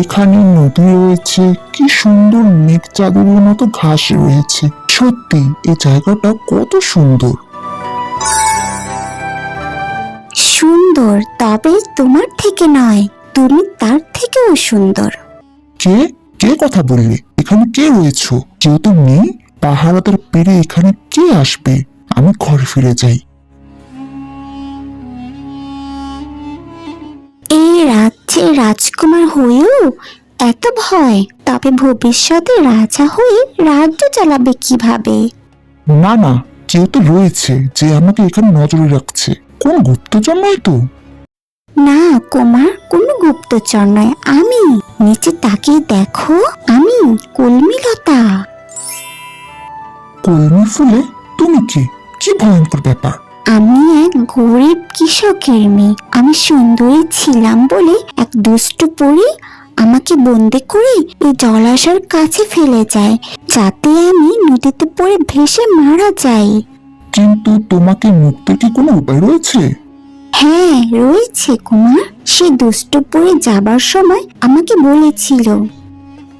এখানে নদী রয়েছে কি সুন্দর মেঘ চাদরের মতো ঘাস রয়েছে। সত্যি এই জায়গাটা কত সুন্দর। সুন্দর তবে তোমার থেকে নয় তুমি তার থেকেও সুন্দর। কে? কে কথা বললে? এখানে কে রয়েছো? কেউ তো নেই? পাহারাদার পেরে এখানে কে আসবে? আমি ঘরে ফিরে যাই। রাজ্যে রাজকুমার হয়েও এত ভয় তবে ভবিষ্যতে রাজা হয়ে রাজ্য চালাবে কীভাবে? না না কেউ তো রয়েছে যে আমাকে এখানে নজরে রাখছে। কোন গুপ্তচর নয় তো? না কুমার কোনো গুপ্তচর নয় আমি। নিচে তাকিয়ে দেখো আমি কলমিলতা। কলমি ফুলে তুমি কে? কি ভয়ঙ্কর ব্যাপার? আমি এক গরিব কৃষকের মেয়ে। আমি সুন্দরী ছিলাম বলে এক দুষ্ট পরি আমাকে বন্দি করে এই জলাশয়ের কাছে ফেলে যায় যাতে আমি নদীতে পড়ে ভেসে মারা যাই। কিন্তু তোমাকে মুক্তির কি কোনো উপায় রয়েছে? হ্যাঁ রয়েছে কুমার। সে দুষ্ট পরে যাবার সময় আমাকে বলেছিল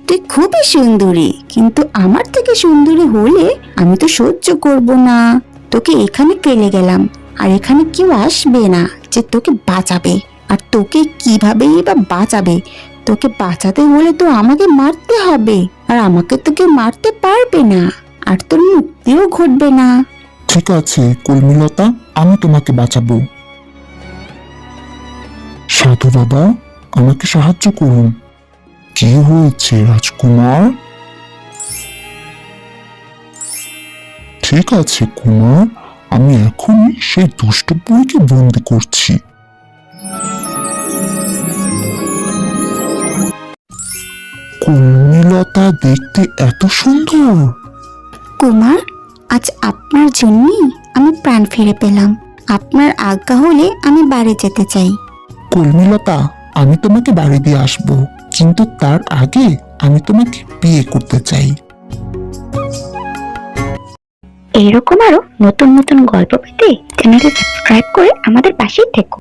তুই খুবই সুন্দরী কিন্তু আমার থেকে সুন্দরী হলে আমি তো সহ্য করব না। তোকে এখানে ফেলে গেলাম, আর এখানে কেউ আসবে না যে তোকে বাঁচাবে। আর তোকে কিভাবেই বা বাঁচাবে? তোকে বাঁচাতে হলে তো আমাকে মারতে হবে, আর আমাকে তো কেউ মারতে পারবে না, আর তোর মুক্তিও ঘটবে না। ঠিক আছে, কলমিলতা, আমি তোমাকে বাঁচাবো। সাধু বাবা, আমাকে সাহায্য করুন। কি হয়েছে রাজকুমার? ঠিক আছে কুমার। আমি এখনই সেই দুষ্ট বুড়িকে বন্দি করছি। কলমিলতা দেখতে এত সুন্দর। কুমার আজ আপনার জন্যই আমি প্রাণ ফিরে পেলাম। আপনার আজ্ঞা হলে আমি বাড়ি যেতে চাই। কলমিলতা আমি তোমাকে বাড়ি দিয়ে আসব। কিন্তু তার আগে আমি তোমাকে বিয়ে করতে চাই। এইরকম আরও নতুন নতুন গল্প পেতে চ্যানেলটি সাবস্ক্রাইব করে আমাদের পাশেই থেকো।